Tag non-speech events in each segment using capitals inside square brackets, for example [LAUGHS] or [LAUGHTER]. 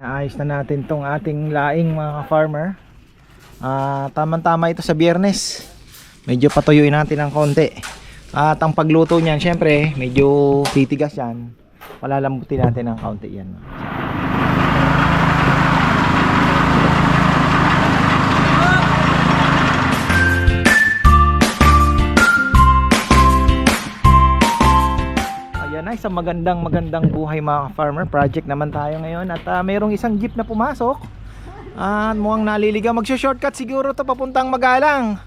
Naayos na natin tong ating laing mga ka-farmer. Ah, tamang-tama ito sa biyernes. Medyo patuyuin natin ng konti. At ang pagluto niyan, syempre, medyo titigas yan. Palalambutin natin ng kaunti yan. Ayan isang magandang magandang buhay mga farmer project naman tayo ngayon. At ah, mayroong isang jeep na pumasok. At mukhang naliligaw. Magsho-shortcut siguro to papuntang Magalang.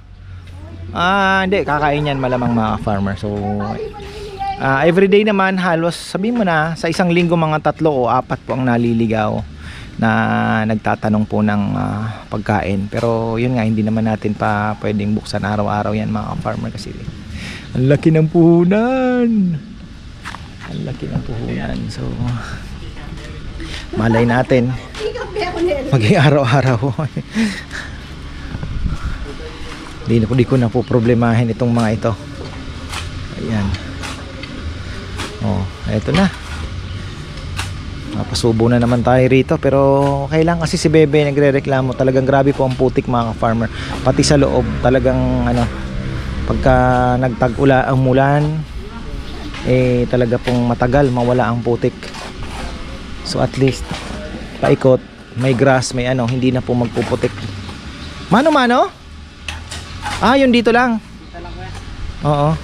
Ah hindi. Kakain yan malamang mga farmer so ah, everyday naman halos sabihin mo na sa isang linggo mga tatlo o apat po ang naliligaw na nagtatanong po ng ah, pagkain. Pero yun nga hindi naman natin pa pwedeng buksan. Araw-araw yan mga farmer kasi ang laki ng puhunan ang laki ng puhunan. So, malay natin. Maging araw-araw. [LAUGHS] Di na di ko na po problemahin itong mga ito. Ayan. Oh, eto na. Napasubo na naman tayo rito pero okay kasi si Bebe nagrereklamo talagang grabe po ang putik mga farmer pati sa loob talagang ano pagka nagtag-ula ang mulan eh talaga pong matagal mawala ang putik. So at least paikot may grass may ano hindi na po magpuputik. Mano mano? Ah yun dito lang. Oo.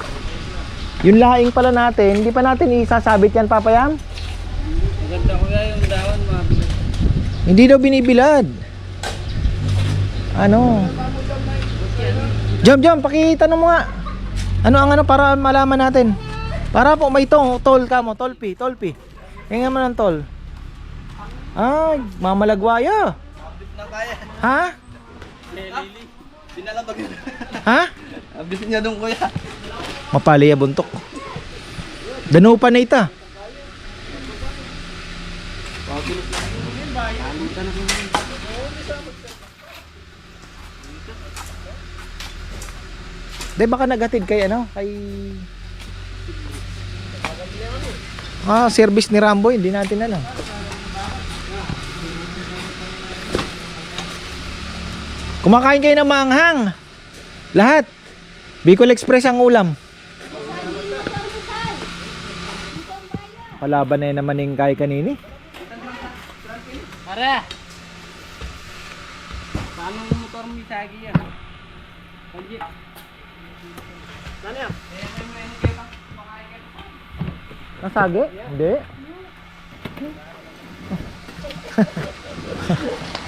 Yung laing pala natin. Hindi pa natin isasabit yan papayam Maganda ko yung dahon, mabigat. hindi daw binibilad. Ano? Jump jump pakitanong mo nga. Ano ang ano para malaman natin para po may tong tol ka mo tolpi tolpi hinga mo ng tol ay mamalagwaya Abis na kaya. ha. Pinalabag yun. ha Abis niya doon kuya. mapali ya buntok danupa na ita Di baka nagatid kay ano? Kay Ah, service ni Rambo, hindi natin alam. Kumakain kayo ng manghang. Lahat. Bicol Express ang ulam. Palaban na yun naman yung kay kanini. Para! Paano yung motor mo isagi yan? Panjit. Ano yan? Nasagi? Hindi. [LAUGHS]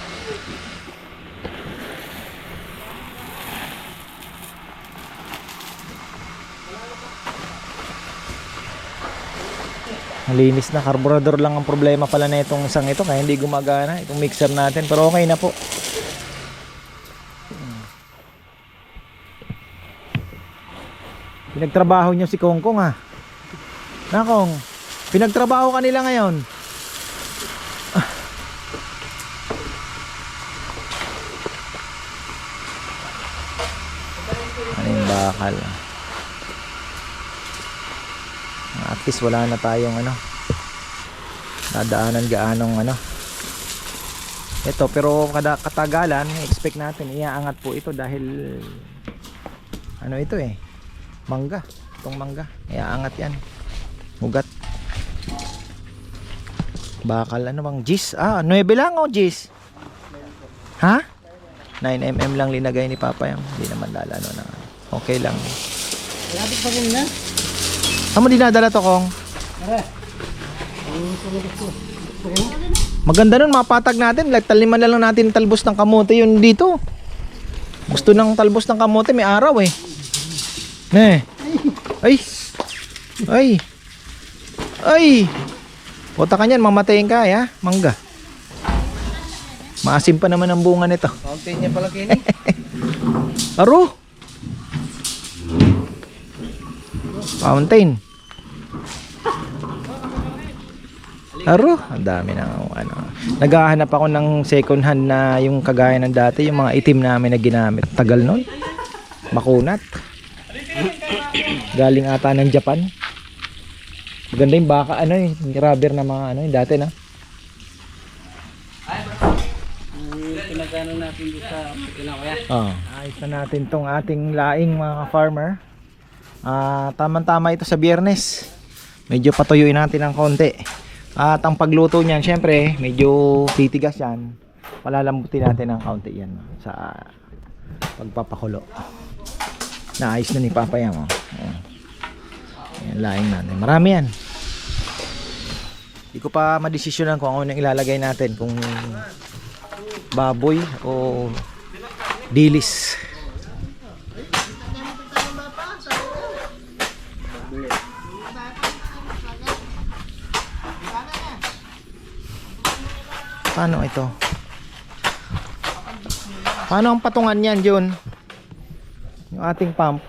Malinis na carburetor lang ang problema pala na itong isang ito kaya hindi gumagana itong mixer natin pero okay na po. Pinagtrabaho niyo si Kongkong ha. Nakong, pinagtrabaho ka nila ngayon. Ano yung bakal? At least wala na tayong ano. Nadaanan gaanong ano. Ito pero kada katagalan, expect natin iaangat po ito dahil ano ito eh. Mangga, itong mangga. Iaangat 'yan. Ugat. Bakal ano bang gis? Ah, 9 lang o gis? Ha? 9mm lang linagay ni Papa yung hindi naman lalano na. Okay lang. Lapit pa rin na. Saan mo dinadala to, Kong? Maganda nun, mapatag natin. Like, taliman na lang natin talbos ng kamote yun dito. Gusto ng talbos ng kamote, may araw eh. Ne. Ay. Ay. Ay. Puta ka niyan, mamatayin ka, ya. Mangga. Maasim pa naman ang bunga nito. Fountain niya pala kini. [LAUGHS] Aro. Fountain. Aro, ang dami na ano. Naghahanap ako ng second hand na yung kagaya ng dati, yung mga itim namin na ginamit. Tagal nun. Makunat. Galing ata ng Japan. Maganda yung baka ano eh, rubber na mga ano yung dati na. pinagano natin dito sa kinakuya. Oh, ayos na natin tong ating laing mga ka-farmer. Ah, tamang-tama ito sa biyernes. Medyo patuyuin natin ng konti. At ang pagluto niyan, syempre, medyo titigas yan. Palalambutin natin ng kaunti yan sa pagpapakulo. Naayos na ni Papa yan. Oh. Yan, laing natin. Marami yan. Hindi ko pa madesisyonan kung ano yung ilalagay natin. Kung baboy o dilis. Paano ito? Paano ang patungan niyan, Jun? Yung ating pump.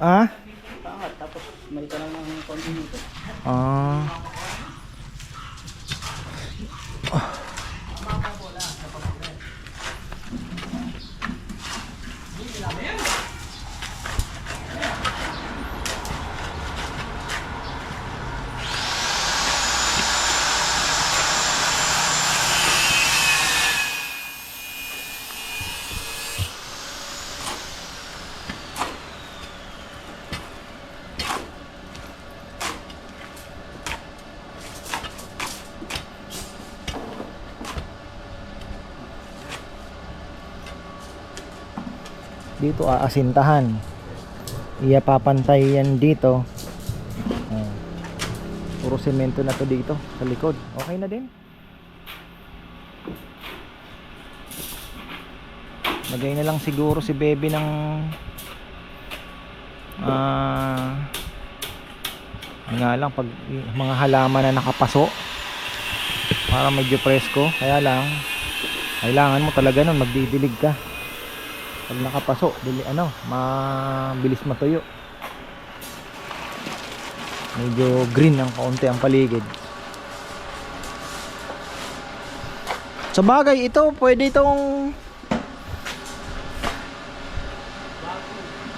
Ah? Pangat, tapos may ka lang ng konti dito. Ah. Dito aasintahan. Iya papantay yan dito. Oh. puro semento na to dito sa likod. Okay na din. Lagay na lang siguro si baby ng ah nga lang pag mga halaman na nakapaso. Para medyo presko. Kaya lang kailangan mo talaga nun magdidilig ka pag nakapaso dili ano mabilis matuyo. Medyo green ang kaunti ang paligid. Sa bagay ito pwede itong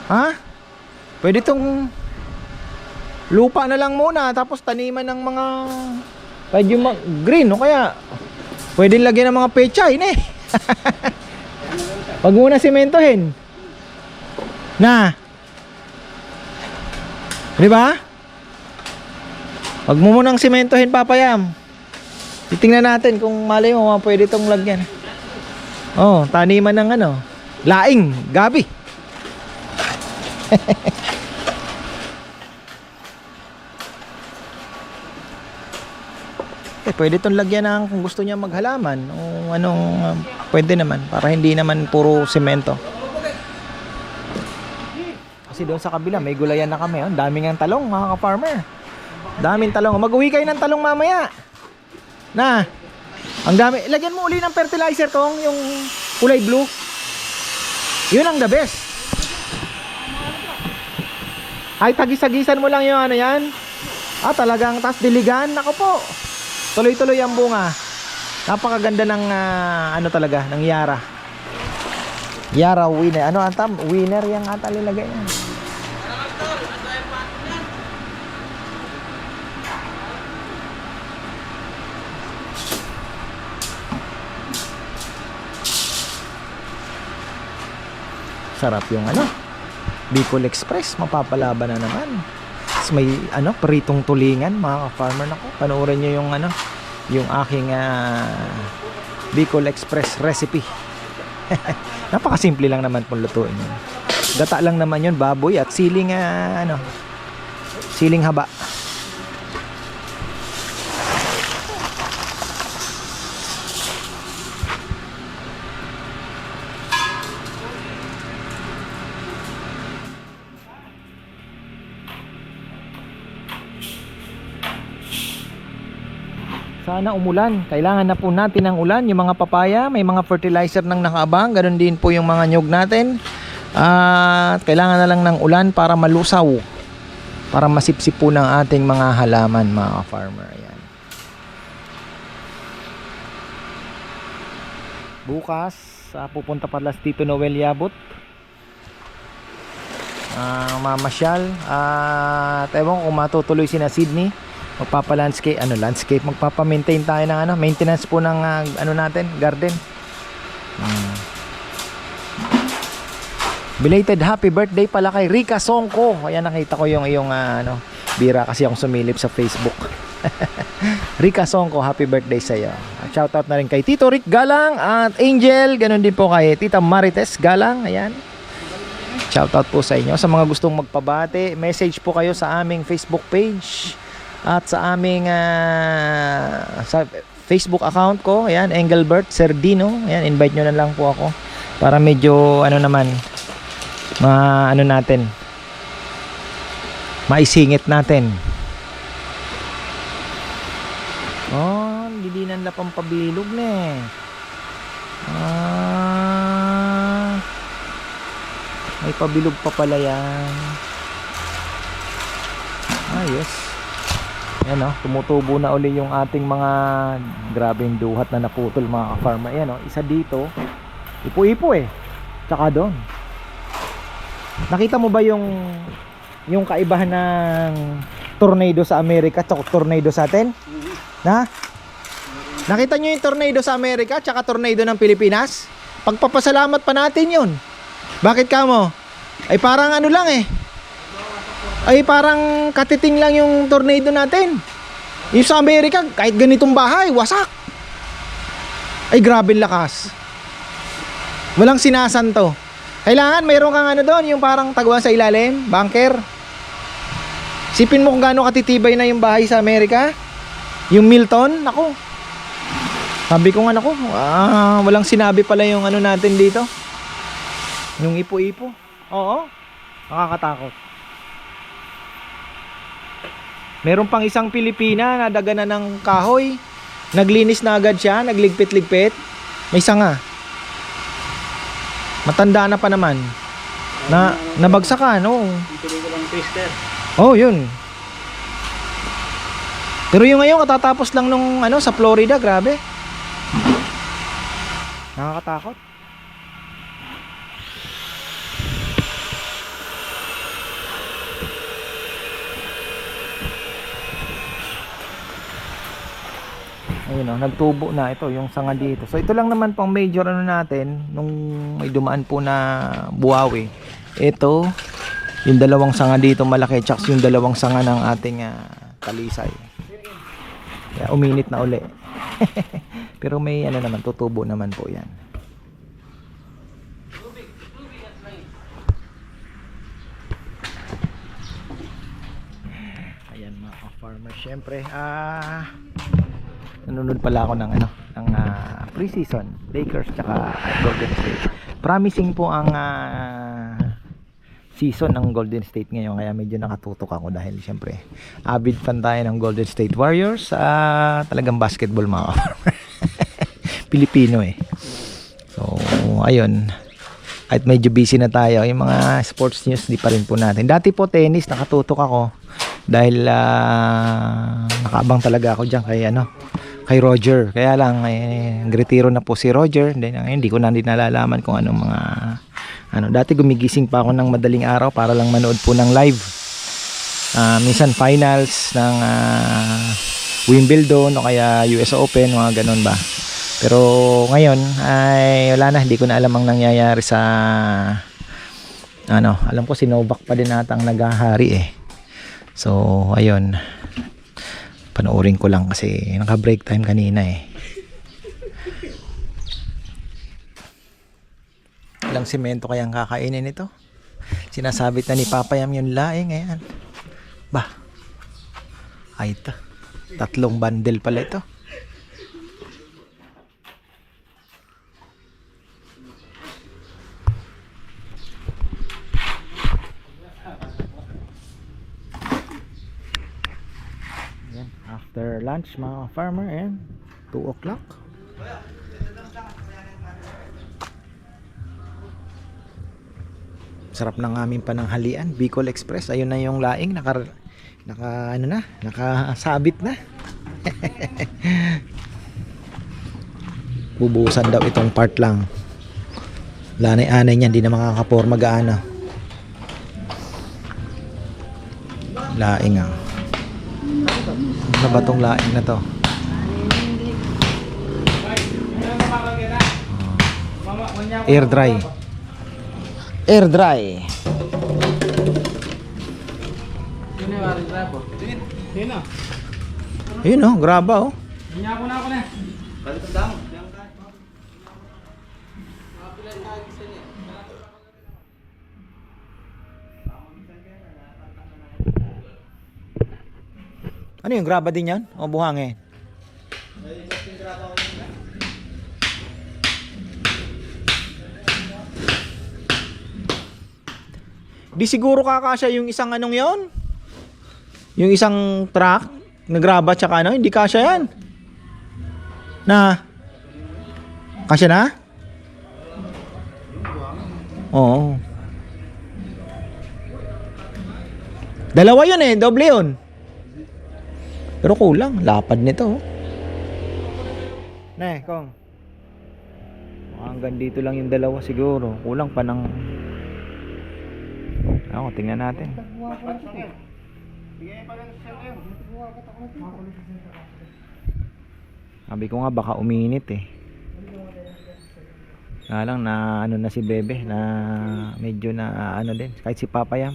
ha? Pwede itong lupa na lang muna tapos taniman ng mga medyo green o kaya pwede lagyan ng mga pechay eh [LAUGHS] Wag muna sementohin. Na. Di ba? Wag mo munang sementohin papayam. Titingnan natin kung malay mo pwede itong lagyan. Oh, taniman ng ano. Laing, gabi. [LAUGHS] Eh, pwede itong lagyan ng kung gusto niya maghalaman o anong um, pwede naman para hindi naman puro semento. Kasi doon sa kabila may gulayan na kami. Ang daming ang talong mga ka-farmer. Daming talong. Mag-uwi kayo ng talong mamaya. Na. Ang dami. Lagyan mo uli ng fertilizer tong yung kulay blue. Yun ang the best. Ay, tagis-tagisan mo lang yung ano yan. Ah, talagang tas diligan. Nako po. Tuloy-tuloy ang bunga. Napakaganda ng ah, ano talaga, ng Yara. Yara winner. Ano ang tam? Winner yung ata nilagay niya. Sarap yung ano. Bicol Express, mapapalaban na naman. May ano, pritong tulingan, mga ka-farmer nako. Panoorin niyo yung ano, yung aking ah, Bicol Express recipe. [LAUGHS] Napakasimple lang naman pong lutuin yun. Gata lang naman yun, baboy at siling ah, ano, siling haba. Sana umulan. Kailangan na po natin ng ulan. Yung mga papaya, may mga fertilizer nang nakaabang. Ganon din po yung mga nyug natin. At kailangan na lang ng ulan para malusaw. Para masipsip po ng ating mga halaman, mga farmer. Ayan. Bukas, ah, pupunta pala si Tito Noel Yabot. Ah, mamasyal. At ewan kung matutuloy si na Sydney magpapa-landscape, ano, landscape, magpapa-maintain tayo ng ano, maintenance po ng ah, ano natin, garden. Hmm. Belated happy birthday pala kay Rika Songko. Ayan nakita ko yung iyong ah, ano, bira kasi akong sumilip sa Facebook. [LAUGHS] Rika Songko, happy birthday sa iyo. Shoutout na rin kay Tito Rick Galang at Angel, ganun din po kay Tita Marites Galang. Ayan. Shoutout po sa inyo. Sa mga gustong magpabati, message po kayo sa aming Facebook page at sa aming ah, sa Facebook account ko. Ayan, Engelbert Serdino. Ayan, invite nyo na lang po ako para medyo ano naman ma ano natin maisingit natin. Oh, lidinan la pampabilog na eh. Ah, may pabilog pa pala yan. Ah, yes. Yan oh, tumutubo na uli yung ating mga grabing duhat na naputol mga ka-farmer. Yan oh, isa dito. Ipo-ipo eh. Tsaka doon. Nakita mo ba yung yung kaibahan ng tornado sa Amerika at tornado sa atin? Na? Nakita nyo yung tornado sa Amerika at tornado ng Pilipinas? Pagpapasalamat pa natin yun. Bakit ka mo? Ay parang ano lang eh. Ay parang katiting lang yung tornado natin. Yung sa Amerika, kahit ganitong bahay, wasak. Ay grabe lakas. Walang sinasanto. Kailangan mayroon kang ano doon, yung parang tagwa sa ilalim, bunker. Sipin mo kung gaano katitibay na yung bahay sa Amerika. Yung Milton, nako. Sabi ko nga nako, ah, walang sinabi pala yung ano natin dito. Yung ipo-ipo. Oo. Nakakatakot. Meron pang isang Pilipina na daga na ng kahoy. Naglinis na agad siya, nagligpit-ligpit. May sanga. Matanda na pa naman. Na nabagsakan, oo. Oh, yun. Pero yung ngayon katatapos lang nung ano sa Florida, grabe. Nakakatakot. Ayun oh, nagtubo na ito yung sanga dito. So ito lang naman pang major ano natin nung may dumaan po na buwawi. Ito yung dalawang sanga dito malaki tsaka yung dalawang sanga ng ating ah, talisay. Kaya uminit na uli. [LAUGHS] Pero may ano naman tutubo naman po 'yan. Ayan mga ka-farmer, syempre ah nanonood pala ako ng ano ng ah, pre-season Lakers tsaka Golden State. Promising po ang ah, season ng Golden State ngayon kaya medyo nakatutok ako dahil syempre avid fan tayo ng Golden State Warriors ah talagang basketball mga. [LAUGHS] Pilipino eh. So, ayun. At medyo busy na tayo. Yung mga sports news, di pa rin po natin. Dati po tennis, nakatutok ako. Dahil ah, nakaabang talaga ako dyan kay ano, kay Roger. Kaya lang, eh, retiro na po si Roger. Then, ngayon, hindi ko na din nalalaman kung anong mga ano. Dati gumigising pa ako ng madaling araw para lang manood po ng live. Ah, minsan finals ng ah, Wimbledon o kaya US Open, mga ganun ba. Pero ngayon ay wala na, hindi ko na alam ang nangyayari sa ano, alam ko si Novak pa din natang naghahari eh. So, ayun. Panoorin ko lang kasi naka-break time kanina eh. Ilang semento kayang kakainin ito? Sinasabit na ni Papa Yam yung laing ayan. Bah. Ay ito. Tatlong bundle pala ito. Yan, after lunch mga farmer, ayan, 2 o'clock. Sarap ng aming pananghalian, Bicol Express. Ayun na yung laing, naka, naka ano na, nakasabit na. [LAUGHS] Bubusan daw itong part lang. Lanay-anay niyan, di na makakaporma gaano. Laing ah. Na ba tong laing na to? Air dry. Air dry. Sino? Ayun oh, graba oh. Hinya ko na ako na. Balik ang damo. Ano yung graba din yan? O buhangin? Di siguro kakasya yung isang anong yon? Yung isang truck na graba tsaka ano, hindi kasya yan. Na? Kasya na? Oo. Dalawa yun eh, doble yun. Pero kulang, lapad nito. Ne, kong. Hanggang dito lang yung dalawa siguro. Kulang pa ng... Ako, tingnan natin. Sabi ko nga baka uminit eh. Kaya lang na ano na si Bebe na medyo na ano din kahit si Papa Yam.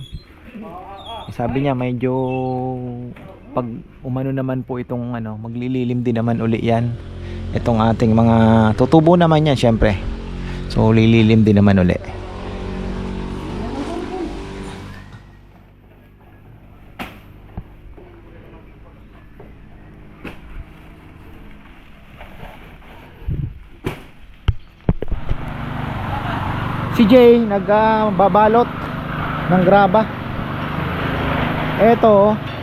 Sabi niya medyo pag umano naman po itong ano maglililim din naman uli yan. Itong ating mga tutubo naman yan syempre. So lililim din naman uli. Si Jay nagbabalot ng graba. Eto oh.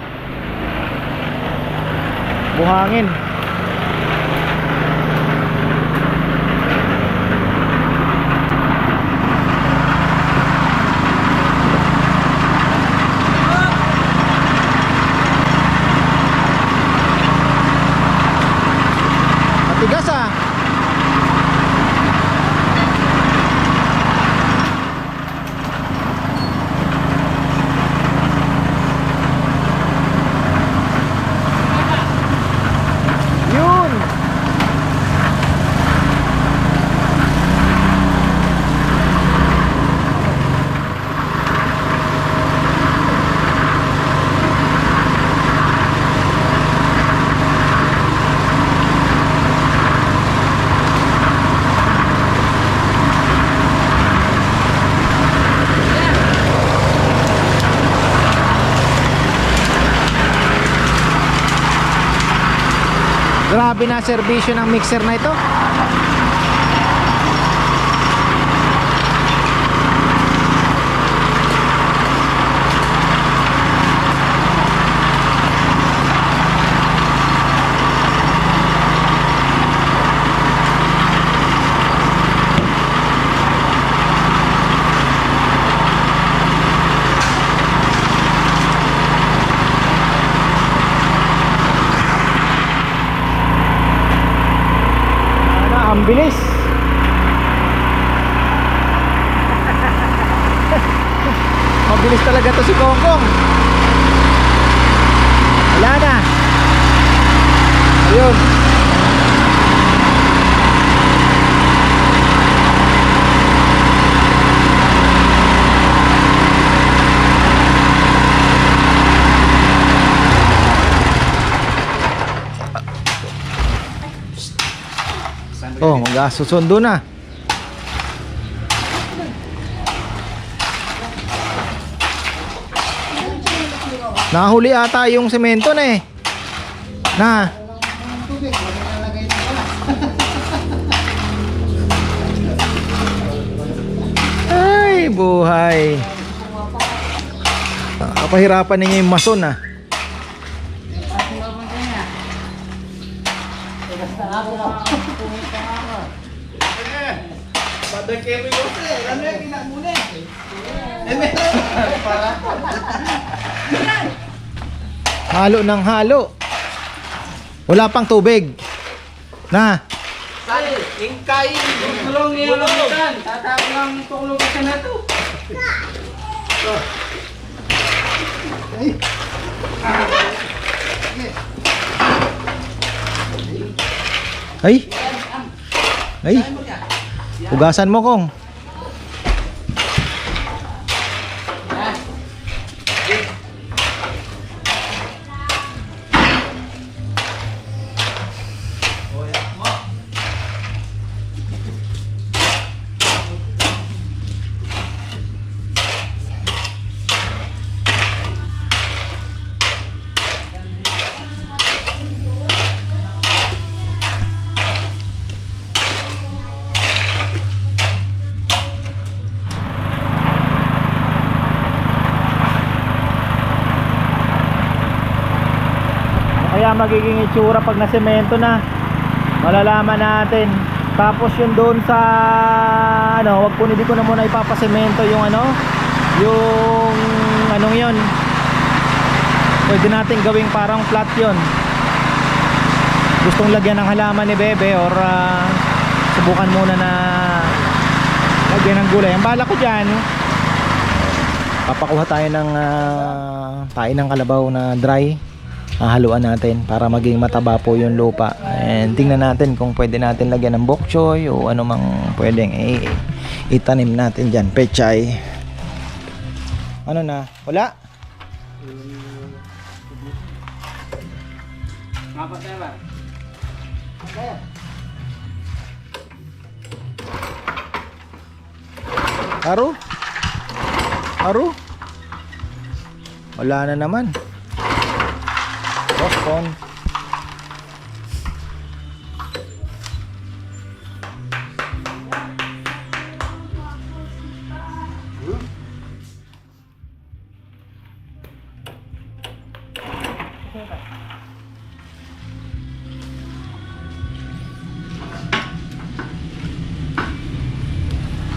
Buhangin. Matigas ah. Yun. Grabe na serbisyo ng mixer na ito. Ano, ang bilis. [LAUGHS] Mabilis talaga to si Kongkong. Wala na. Ayun. Oh, mag-asusundo na. Nahuli ata yung semento na eh. Na. Ay, buhay. Ah, Kapahirapan ninyo yung mason ah. Halo ng halo. Wala pang tubig. Na. Ingkay! Tulong niya lang. Tatapos lang tulong ka na to. Ay. Ay. Ugasan mo kong. Magiging itsura pag nasemento na. Malalaman natin. Tapos yung doon sa ano, wag po hindi ko na muna ipapasemento yung ano, yung anong yon. Pwede natin gawing parang flat yon. Gustong lagyan ng halaman ni Bebe or ah, subukan muna na lagyan ng gulay. Ang bala ko diyan, papakuha tayo ng uh, tayo ng kalabaw na dry hahaluan natin para maging mataba po yung lupa and tingnan natin kung pwede natin lagyan ng bok choy o ano mang pwedeng i- itanim natin dyan pechay ano na wala? Aro? Aro? Wala na naman. Postpone.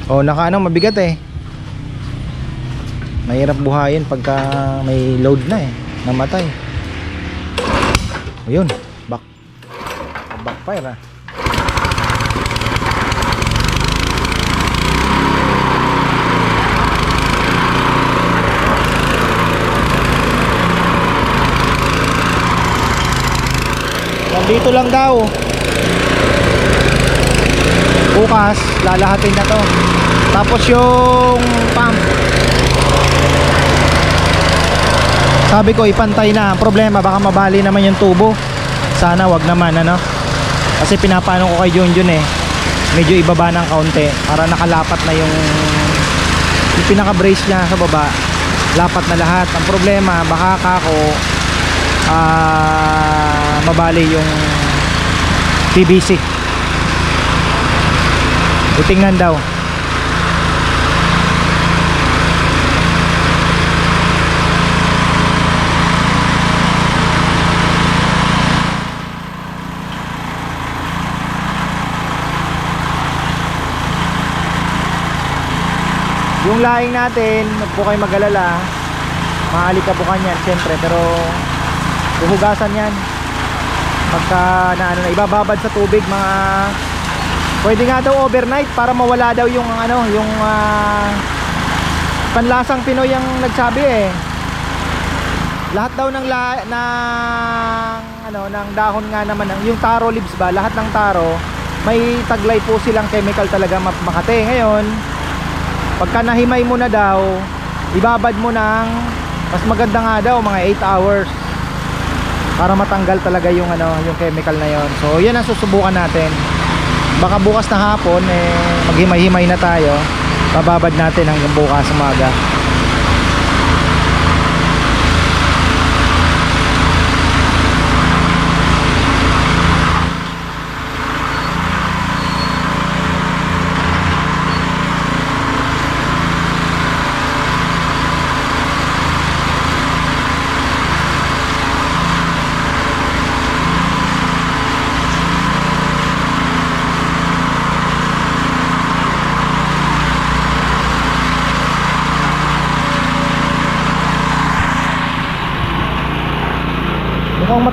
Oh, naka ano, mabigat eh. Mahirap buhayin pagka may load na eh. Namatay. Ayun, back. Backfire ah. Nandito lang daw. Bukas, lalahatin na to. Tapos yung pump. Sabi ko ipantay na. Ang problema baka mabali naman yung tubo. Sana wag naman ano. Kasi pinapano ko kay Junjun eh. Medyo ibaba ng kaunti para nakalapat na yung yung pinaka brace niya sa baba. Lapat na lahat. Ang problema baka kako ah mabali yung PVC. Titingnan daw. Yung laing natin, huwag po kayo mag-alala. Maalikabukan yan, siyempre. Pero, huhugasan yan. Pagka, na, ano, na, ibababad sa tubig, mga... Pwede nga daw overnight para mawala daw yung, ano, yung... ah, panlasang Pinoy ang nagsabi eh. Lahat daw ng, la, ng, ano, ng dahon nga naman, ng- yung taro leaves ba, lahat ng taro, may taglay po silang chemical talaga makate. Ngayon, pagka nahimay mo na daw ibabad mo ng mas maganda nga daw mga 8 hours para matanggal talaga yung ano yung chemical na yon so yan ang susubukan natin. Baka bukas na hapon eh maghimay-himay na tayo. Bababad natin hanggang bukas umaga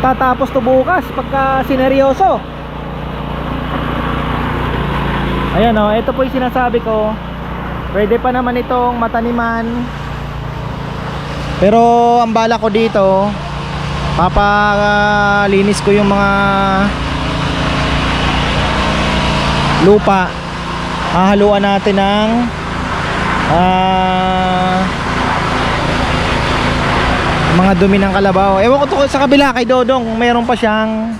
matatapos to bukas pagka sineryoso. Ayan o ito po yung sinasabi ko. Pwede pa naman itong mataniman. Pero ang bala ko dito papalinis ko yung mga lupa. Hahaluan natin ng ah mga dumi ng kalabaw. Ewan ko to sa kabila kay Dodong meron pa siyang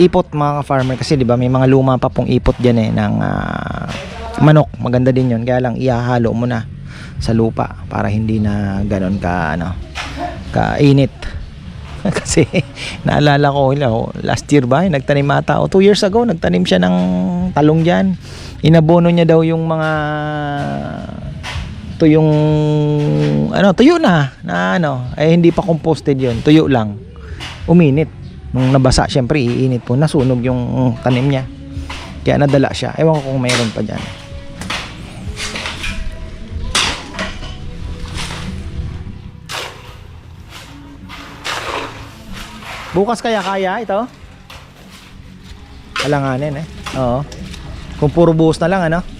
ipot mga farmer. Kasi di ba may mga luma pa pong ipot diyan eh ng ah, manok. Maganda din yun. Kaya lang ihahalo mo na sa lupa para hindi na ganon ka ano kainit. [LAUGHS] Kasi naalala ko oh, last year ba nagtanim ata o 2 years ago nagtanim siya ng talong diyan inabono niya daw yung mga to yung ano tuyo na na ano eh hindi pa composted yun tuyo lang. Uminit. Nung nabasa syempre iinit po nasunog yung tanim niya. Kaya nadala siya. Ewan ko kung mayroon pa dyan. Bukas kaya kaya ito? Alanganin eh. Oo. Kung puro buhos na lang ano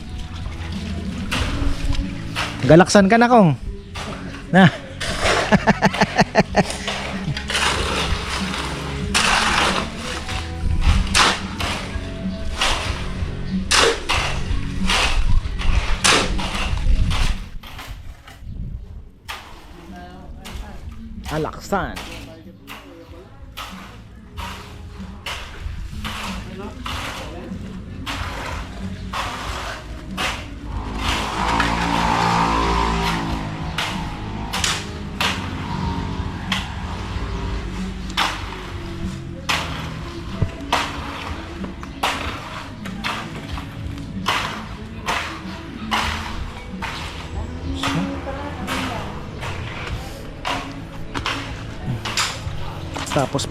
galaksan ka na kong. Na. Alaksan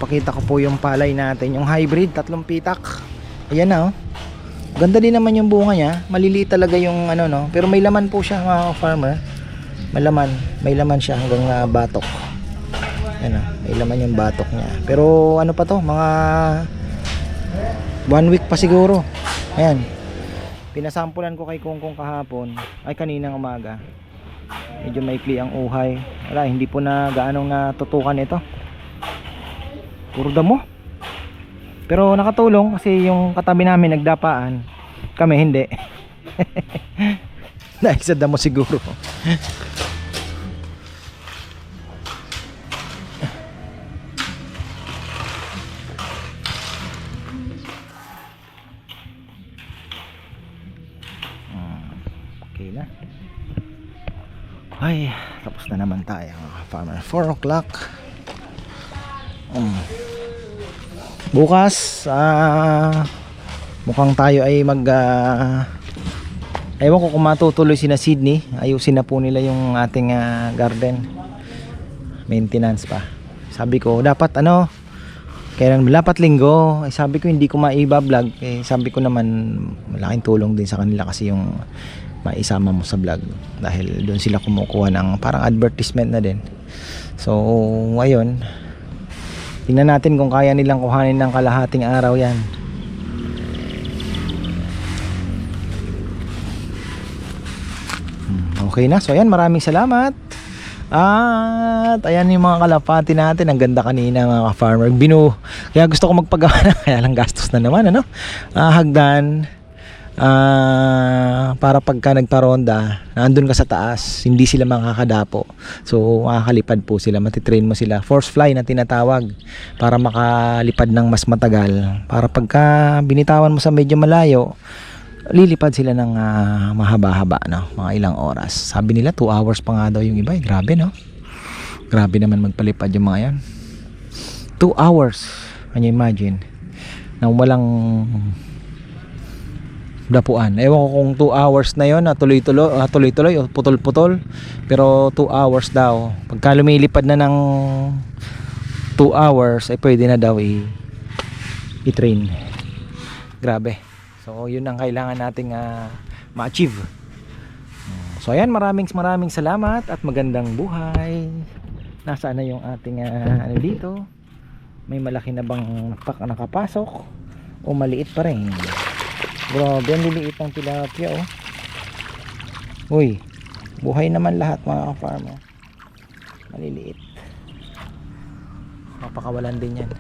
pakita ko po yung palay natin, yung hybrid, tatlong pitak. Ayan na oh. Ganda din naman yung bunga niya. Maliliit talaga yung ano no, pero may laman po siya mga farmer. Malaman, may laman siya hanggang ah, batok. Ayan oh, may laman yung batok niya. Pero ano pa to, mga one week pa siguro. Ayan. Pinasampulan ko kay Kungkong kahapon, ay kaninang umaga. Medyo maikli ang uhay. Wala, hindi po na gaano nga tutukan ito puro damo. Pero nakatulong kasi yung katabi namin nagdapaan. Kami hindi. [LAUGHS] Dahil sa damo siguro. Hmm, okay na. Ay tapos na naman tayo mga farmer. 4 o'clock Bukas ah mukhang tayo ay mag ah, ewan ko kung matutuloy si na Sydney. Ayusin na po nila yung ating ah, garden. Maintenance pa. Sabi ko dapat ano kailan dapat linggo. Eh, sabi ko hindi ko maiba-vlog eh, sabi ko naman malaking tulong din sa kanila kasi yung maisama mo sa vlog dahil doon sila kumukuha ng parang advertisement na din. So ngayon Tingnan natin kung kaya nilang kuhanin ng kalahating araw yan. Hmm, Okay na. So ayan, maraming salamat. At ayan yung mga kalapati natin. Ang ganda kanina mga farmer Binu. Kaya gusto ko magpagawa na. [LAUGHS] Kaya lang gastos na naman. Ano? Ah, hagdan. Ah, para pagka nagparonda, nandun ka sa taas, hindi sila makakadapo. So, makakalipad po sila, matitrain mo sila. Force fly na tinatawag para makalipad ng mas matagal. Para pagka binitawan mo sa medyo malayo, lilipad sila ng ah, mahaba-haba, no? mga ilang oras. Sabi nila 2 hours pa nga daw yung iba. Eh. Grabe, no? Grabe naman magpalipad yung mga yan. 2 hours. Can you imagine? Nang walang dapuan. Ewan ko kung 2 hours na yon na tuloy-tuloy, ah, tuloy-tuloy o putol-putol. Pero 2 hours daw. Pagka lumilipad na ng 2 hours, ay pwede na daw i- i-train. Grabe. So, yun ang kailangan nating ah, ma-achieve. So, ayan, maraming maraming salamat at magandang buhay. Nasaan na yung ating ah, ano dito? May malaki na bang nakapasok o maliit pa rin? Grabe, ang liliit ng tilapia oh. Uy, buhay naman lahat mga farmer Maliliit. Mapakawalan din yan.